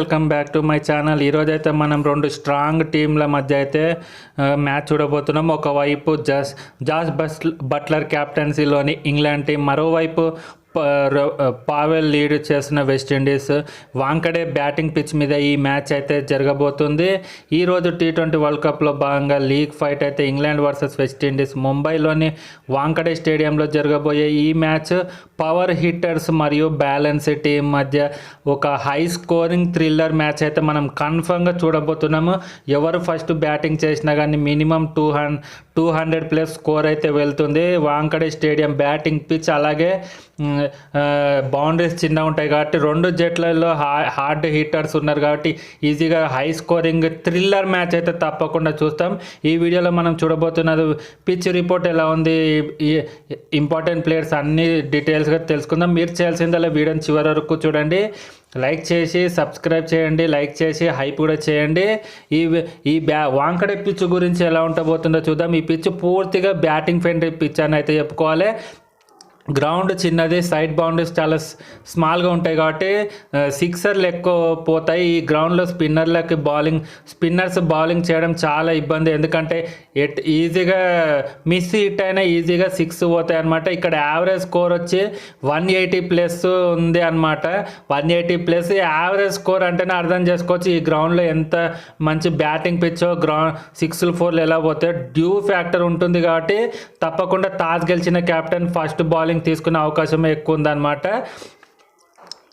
Welcome back to my channel ఈరోజైతే మనం రెండు స్ట్రాంగ్ టీంల మధ్య అయితే మ్యాచ్ చూడబోతున్నాం. ఒకవైపు జస్ జాస్ బస్ బట్లర్ క్యాప్టెన్సీలోని ఇంగ్లాండ్ టీం మరోవైపు పావెల్ లీడ్ చేసిన West Indies Wankhede batting pitch మీద ఈ మ్యాచ్ అయితే జరగబోతుంది. ఈరోజు టీ ట్వంటీ వరల్డ్ కప్లో భాగంగా లీగ్ ఫైట్ అయితే ఇంగ్లాండ్ వర్సెస్ వెస్టిండీస్ ముంబైలోని వాంకడే స్టేడియంలో జరగబోయే ఈ మ్యాచ్ పవర్ హిట్టర్స్ మరియు బ్యాలెన్స్ టీం మధ్య ఒక హై స్కోరింగ్ థ్రిల్లర్ మ్యాచ్ అయితే మనం కన్ఫర్మ్గా చూడబోతున్నాము. ఎవరు ఫస్ట్ బ్యాటింగ్ చేసినా కానీ minimum two hundred two hundred plus score అయితే వెళ్తుంది. వాంకడే స్టేడియం బ్యాటింగ్ పిచ్ అలాగే బౌండరీస్ చిన్న ఉంటాయి కాబట్టి రెండు జట్లలో హార్డ్ హీటర్స్ ఉన్నారు కాబట్టి ఈజీగా హై స్కోరింగ్ థ్రిల్లర్ మ్యాచ్ అయితే తప్పకుండా చూస్తాం. ఈ వీడియోలో మనం చూడబోతున్నది పిచ్ రిపోర్ట్ ఎలా ఉంది ఈ ఇంపార్టెంట్ ప్లేయర్స్ అన్ని డీటెయిల్స్గా తెలుసుకుందాం. మీరు చేయాల్సిందల్లా వీడియోని చివరి వరకు చూడండి. లైక్ చేసి సబ్స్క్రైబ్ చేయండి లైక్ చేసి హైప్ కూడా చేయండి. ఈ ఈ బ్యా వాంకడే పిచ్ గురించి ఎలా ఉండబోతుందో చూద్దాం. ఈ పిచ్ పూర్తిగా బ్యాటింగ్ ఫ్రెండ్లీ పిచ్ అని అయితే చెప్పుకోవాలి. గ్రౌండ్ చిన్నది సైడ్ బౌండరీస్ చాలా స్మాల్గా ఉంటాయి కాబట్టి సిక్సర్లు ఎక్కువ పోతాయి. ఈ గ్రౌండ్లో స్పిన్నర్లకి బౌలింగ్ స్పిన్నర్స్ బౌలింగ్ చేయడం చాలా ఇబ్బంది. ఎందుకంటే ఎట్ ఈజీగా మిస్ హిట్ అయినా ఈజీగా సిక్స్ పోతాయి అనమాట ఇక్కడ యావరేజ్ స్కోర్ వచ్చి వన్ ఎయిటీ ప్లస్ ఉంది అనమాట one eighty plus average score అంటేనే అర్థం చేసుకోవచ్చు. ఈ గ్రౌండ్లో ఎంత మంచి బ్యాటింగ్ పిచ్చో గ్రౌండ్ సిక్స్లు ఫోర్లు ఎలా పోతే డ్యూ ఫ్యాక్టర్ ఉంటుంది కాబట్టి తప్పకుండా టాస్ గెలిచిన కెప్టెన్ ఫస్ట్ బౌలింగ్ తీసుకునే అవకాశం ఎక్కువ ఉందన్నమాట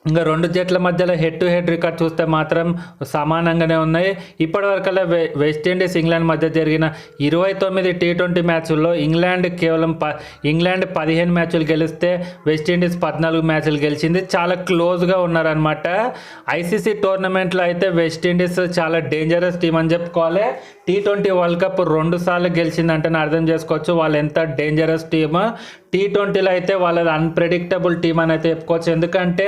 ఇంకా రెండు జట్ల మధ్యలో హెడ్ టు హెడ్ రికార్డ్ చూస్తే మాత్రం సమానంగానే ఉన్నాయి. ఇప్పటివరకల్లా వె వెస్టిండీస్ ఇంగ్లాండ్ మధ్య జరిగిన ఇరవై తొమ్మిది టీ ట్వంటీ మ్యాచ్ల్లో ఇంగ్లాండ్ కేవలం ప ఇంగ్లాండ్ పదిహేను మ్యాచ్లు గెలిస్తే వెస్టిండీస్ పద్నాలుగు మ్యాచ్లు గెలిచింది. చాలా క్లోజ్గా ఉన్నారనమాట ఐసీసీ టోర్నమెంట్లో అయితే వెస్టిండీస్ చాలా డేంజరస్ టీం అని చెప్పుకోవాలి. టీ ట్వంటీ వరల్డ్ కప్ రెండు సార్లు గెలిచిందంటే అర్థం చేసుకోవచ్చు. వాళ్ళు ఎంత డేంజరస్ టీమ్. టీ ట్వంటీలో అయితే వాళ్ళది అన్ప్రెడిక్టబుల్ టీం అని అయితే చెప్పుకోవచ్చు. ఎందుకంటే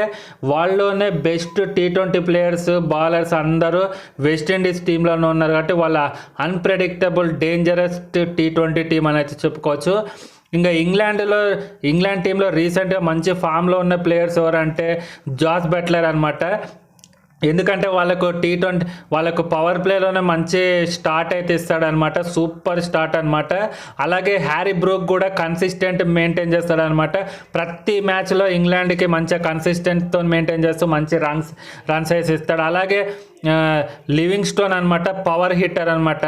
వాళ్ళలోనే best T twenty players bowlers అందరూ వెస్టిండీస్ టీంలోనే ఉన్నారు కాబట్టి వాళ్ళ unpredictable dangerous T twenty team అని అయితే చెప్పుకోవచ్చు. ఇంకా ఇంగ్లాండ్లో ఇంగ్లాండ్ టీంలో రీసెంట్గా మంచి ఫామ్లో ఉన్న ప్లేయర్స్ ఎవరంటే జాస్ బెట్లర్ అనమాట ఎందుకంటే వాళ్ళకు టీ ట్వంటీ వాళ్ళకు పవర్ ప్లేలోనే మంచి స్టార్ట్ అయితే ఇస్తాడనమాట సూపర్ స్టార్ట్ అనమాట అలాగే హ్యారీ బ్రూక్ కూడా కన్సిస్టెంట్ మెయింటైన్ చేస్తాడనమాట ప్రతి మ్యాచ్లో ఇంగ్లాండ్కి మంచిగా కన్సిస్టెంట్తో మెయింటైన్ చేస్తూ మంచి రన్స్ రన్స్ వేసి ఇస్తాడు. అలాగే లివింగ్ స్టోన్ అనమాట పవర్ హిట్టర్ అనమాట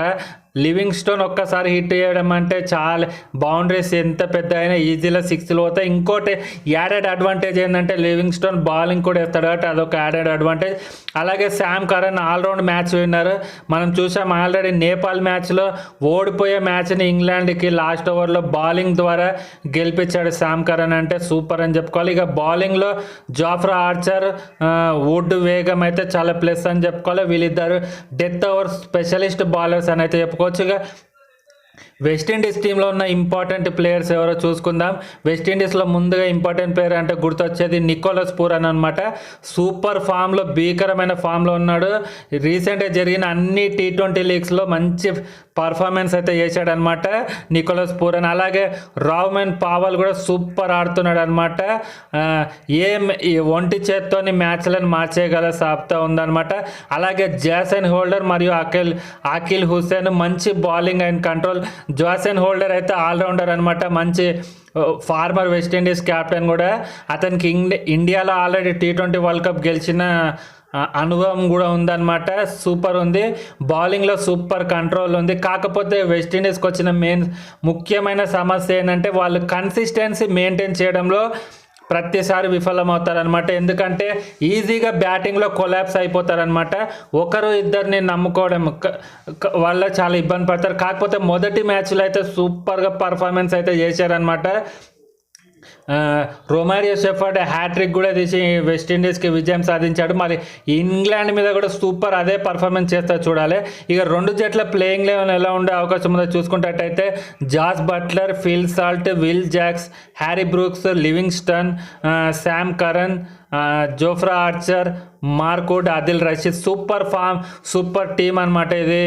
లివింగ్ స్టోన్ ఒక్కసారి హిట్ చేయడం అంటే చాలా బౌండరీస్ ఎంత పెద్ద అయినా ఈజీలో సిక్స్లు పోతాయి. ఇంకోటి యాడెడ్ అడ్వాంటేజ్ ఏంటంటే లివింగ్ స్టోన్ బౌలింగ్ కూడా వేస్తాడు కాబట్టి అదొక యాడెడ్ అడ్వాంటేజ్ అలాగే Sam Curran all round match winner మనం చూసాం ఆల్రెడీ నేపాల్ మ్యాచ్లో ఓడిపోయే మ్యాచ్ని ఇంగ్లాండ్కి లాస్ట్ ఓవర్లో బౌలింగ్ ద్వారా గెలిపించాడు శామ్ కరణ్ అంటే సూపర్ అని చెప్పుకోవాలి. ఇక బౌలింగ్లో జాఫ్రా ఆర్చర్ వుడ్ వేగం అయితే చాలా ప్లస్ అని చెప్పుకోవాలి. వీళ్ళిద్దరు డెత్ ఓవర్ స్పెషలిస్ట్ బౌలర్స్ అని అయితే చెప్పుకోవచ్చు ఇక వెస్టిండీస్ టీంలో ఉన్న ఇంపార్టెంట్ ప్లేయర్స్ ఎవరో చూసుకుందాం. వెస్టిండీస్లో ముందుగా ఇంపార్టెంట్ ప్లేయర్ అంటే గుర్తొచ్చేది నికోలస్ పూరన్ అనమాట సూపర్ ఫామ్లో భీకరమైన ఫామ్లో ఉన్నాడు. రీసెంట్గా జరిగిన అన్ని టీ ట్వంటీ లీగ్స్లో మంచి పర్ఫార్మెన్స్ అయితే చేశాడనమాట. Nicholas Pooran. అలాగే రావ్మెన్ పావల్ కూడా సూపర్ ఆడుతున్నాడు అనమాట ఏ ఈ ఒంటి చేత్తోని మ్యాచ్లను మార్చేయగల సాప్తా ఉందనమాట. అలాగే జాసన్ హోల్డర్ మరియు అఖిల్ అఖిల్ హుసేన్ మంచి bowling and control. Jason Holder అయితే ఆల్రౌండర్ అనమాట. మంచి ఫార్మర్ వెస్టిండీస్ కెప్టెన్ కూడా. అతనికి ఇండియాలో already T twenty world cup గెలిచిన అనుభవం కూడా ఉందన్నమాట. సూపర్ ఉంది. బౌలింగ్లో సూపర్ కంట్రోల్ ఉంది. కాకపోతే వెస్టిండీస్కి వచ్చిన మెయిన్ ముఖ్యమైన సమస్య ఏంటంటే వాళ్ళు కన్సిస్టెన్సీ మెయింటైన్ చేయడంలో ప్రతిసారి విఫలమవుతారనమాట ఎందుకంటే ఈజీగా బ్యాటింగ్లో కొలాప్స్ అయిపోతారనమాట ఒకరు ఇద్దరిని నమ్ముకోవడం వల్ల చాలా ఇబ్బంది పడతారు. కాకపోతే మొదటి మ్యాచ్లో అయితే సూపర్గా పర్ఫార్మెన్స్ అయితే చేశారనమాట రొమారియో షెఫర్డ్ హ్యాట్రిక్ కూడా తీసి వెస్టిండీస్కి విజయం సాధించాడు. మరి ఇంగ్లాండ్ మీద కూడా సూపర్ అదే పర్ఫార్మెన్స్ చేస్తా చూడాలి. ఇక రెండు జట్ల ప్లేయింగ్ లెవెన్ ఎలా ఉండే అవకాశం ఉందో చూసుకున్నట్టయితే Jos Buttler Phil Salt Will Jacks Harry Brooks Livingstone Sam Curran Jofra Archer Mark Wood Adil Rashid super form super team అనమాట ఇది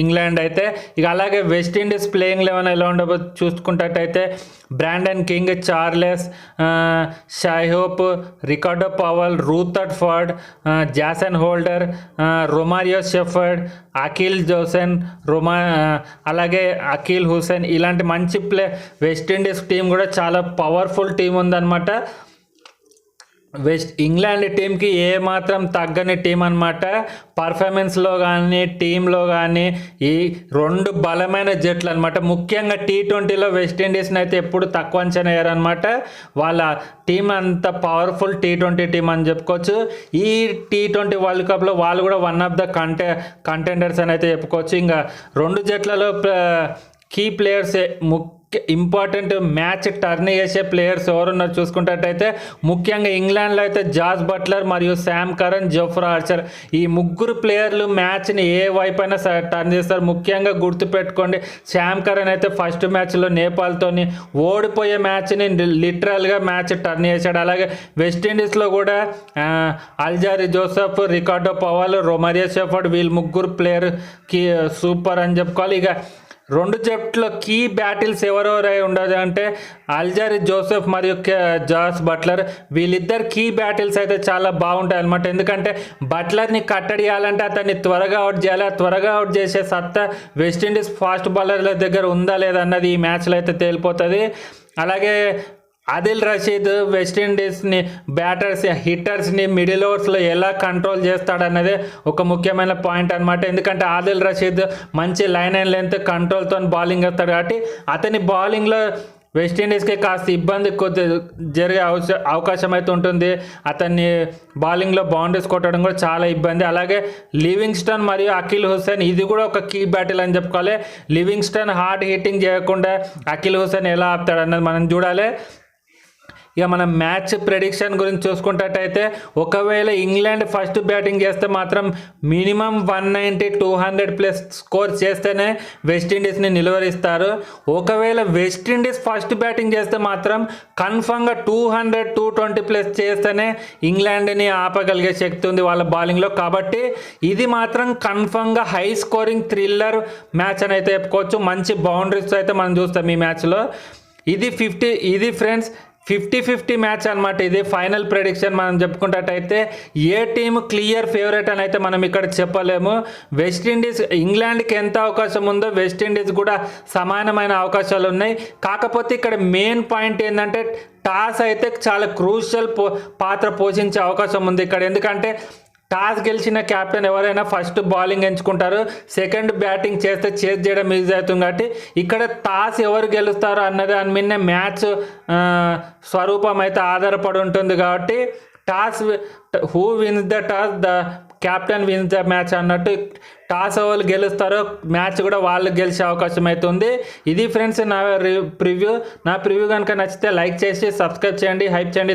ఇంగ్లాండ్ అయితే. ఇక అలాగే వెస్టిండీస్ ప్లేయింగ్ లెవెన్ ఎలా ఉండబో చూసుకుంటట్టయితే Brandon King Charles Shai Hope Ricardo Powell Rutherford Jason Holder Romario Shepherd Akeal Joseph రొమా అలాగే Akeal Hussain ఇలాంటి మంచి ప్లే వెస్టిండీస్ టీం కూడా చాలా పవర్ఫుల్ టీం ఉందన్నమాట. వెస్ట్. ఇంగ్లాండ్ టీంకి ఏ మాత్రం తగ్గని టీం అనమాట పర్ఫార్మెన్స్లో కానీ టీంలో కానీ ఈ రెండు బలమైన జట్లు అనమాట ముఖ్యంగా టీ ట్వంటీలో వెస్టిండీస్ని అయితే ఎప్పుడు తక్కువ అంచనా అయ్యారనమాట వాళ్ళ టీం అంత పవర్ఫుల్ టీ ట్వంటీ టీం అని చెప్పుకోవచ్చు. ఈ టీ ట్వంటీ వరల్డ్ కప్లో వాళ్ళు కూడా one of the conte contenders అని అయితే చెప్పుకోవచ్చు. ఇంకా రెండు జట్లలో కీ ప్లేయర్స్ ముఖ్య ఇంపార్టెంట్ మ్యాచ్ టర్న్ చేసే ప్లేయర్స్ ఎవరున్నారు చూసుకున్నట్టయితే ముఖ్యంగా ఇంగ్లాండ్లో అయితే జాస్ బట్లర్ మరియు శామ్ కరణ్ జోఫ్రా ఆర్చర్ ఈ ముగ్గురు ప్లేయర్లు మ్యాచ్ని ఏ వైపు అయినా టర్న్ చేస్తారు. ముఖ్యంగా గుర్తుపెట్టుకోండి శామ్ కరణ్ అయితే ఫస్ట్ మ్యాచ్లో నేపాల్తోని ఓడిపోయే మ్యాచ్ని లిటరల్గా మ్యాచ్ టర్న్ చేశాడు. అలాగే వెస్టిండీస్లో కూడా Alzarri Joseph Ricardo Powell Romario Shepherd వీళ్ళు ముగ్గురు ప్లేయర్కి సూపర్ అని చెప్పుకోవాలి. ఇక రెండు జట్లో కీ బ్యాటిల్స్ ఎవరెవరై ఉండదు అంటే అల్జారి జోసెఫ్ మరియు జాస్ బట్లర్ వీళ్ళిద్దరు కీ బ్యాటిల్స్ అయితే చాలా బాగుంటాయి అనమాట ఎందుకంటే బట్లర్ని కట్టడియాలంటే అతన్ని త్వరగా అవుట్ చేయాలి? త్వరగా అవుట్ చేసే సత్తా వెస్టిండీస్ ఫాస్ట్ బౌలర్ల దగ్గర ఉందా లేదా అన్నది ఈ మ్యాచ్లో అయితే తేలిపోతుంది. అలాగే ఆదిల్ రషీద్ వెస్టిండీస్ని బ్యాటర్స్ హిట్టర్స్ని మిడిల్ ఓవర్స్లో ఎలా కంట్రోల్ చేస్తాడన్నదే ఒక ముఖ్యమైన పాయింట్ అనమాట ఎందుకంటే ఆదిల్ రషీద్ మంచి లైన్ అండ్ లెంత్ కంట్రోల్తో బౌలింగ్ వేస్తాడు కాబట్టి అతని బౌలింగ్లో వెస్టిండీస్కి కాస్త ఇబ్బంది కొద్ది జరిగే అవకాశం అయితే ఉంటుంది. అతన్ని బౌలింగ్లో బౌండరీస్ కొట్టడం కూడా చాలా ఇబ్బంది. అలాగే లివింగ్స్టన్ మరియు అఖిల్ హుసేన్ ఇది కూడా ఒక కీ బ్యాటిల్ అని చెప్పుకోవాలి. లివింగ్స్టన్ హార్డ్ హిట్టింగ్ చేయకుండా అఖిల్ హుసేన్ ఎలా ఆపుతాడు అన్నది మనం చూడాలి. ఇక మనం మ్యాచ్ ప్రెడిక్షన్ గురించి చూసుకున్నట్టయితే ఒకవేళ ఇంగ్లాండ్ ఫస్ట్ బ్యాటింగ్ చేస్తే మాత్రం minimum one ninety two hundred plus score చేస్తేనే వెస్టిండీస్ని నిలువరిస్తారు. ఒకవేళ వెస్టిండీస్ ఫస్ట్ బ్యాటింగ్ చేస్తే మాత్రం కన్ఫామ్గా two hundred two twenty plus చేస్తేనే ఇంగ్లాండ్ని ఆపగలిగే శక్తి ఉంది వాళ్ళ బౌలింగ్లో. కాబట్టి ఇది మాత్రం కన్ఫామ్గా హై స్కోరింగ్ థ్రిల్లర్ మ్యాచ్ అని అయితే చెప్పుకోవచ్చు. మంచి బౌండరీస్ అయితే మనం చూస్తాం ఈ మ్యాచ్లో. ఇది ఫిఫ్టీ ఇది ఫ్రెండ్స్ ఫిఫ్టీ ఫిఫ్టీ మ్యాచ్ అనమాట ఇది ఫైనల్ ప్రెడిక్షన్ మనం చెప్పుకున్నట్టయితే ఏ టీం క్లియర్ ఫేవరెట్ అని అయితే మనం ఇక్కడ చెప్పలేము. వెస్టిండీస్ ఇంగ్లాండ్కి ఎంత అవకాశం ఉందో వెస్టిండీస్ కూడా సమానమైన అవకాశాలు ఉన్నాయి. కాకపోతే ఇక్కడ మెయిన్ పాయింట్ ఏంటంటే టాస్ అయితే చాలా క్రూషియల్ పాత్ర పోషించే అవకాశం ఉంది ఇక్కడ. ఎందుకంటే టాస్ గెలిచిన క్యాప్టెన్ ఎవరైనా ఫస్ట్ బౌలింగ్ ఎంచుకుంటారు. సెకండ్ బ్యాటింగ్ చేస్తే చేజ్ చేయడం ఈజీ అవుతుంది కాబట్టి ఇక్కడ టాస్ ఎవరు గెలుస్తారో అన్నది దాని మీద మ్యాచ్ స్వరూపం అయితే ఆధారపడి ఉంటుంది కాబట్టి toss who wins the toss the captain wins the match అన్నట్టు టాస్ ఎవరు గెలుస్తారో మ్యాచ్ కూడా వాళ్ళు గెలిచే అవకాశం అవుతుంది ఇది ఫ్రెండ్స్ నా ప్రివ్యూ. నా ప్రివ్యూ కనుక నచ్చితే లైక్ చేసి సబ్స్క్రైబ్ చేయండి హైప్ చేయండి.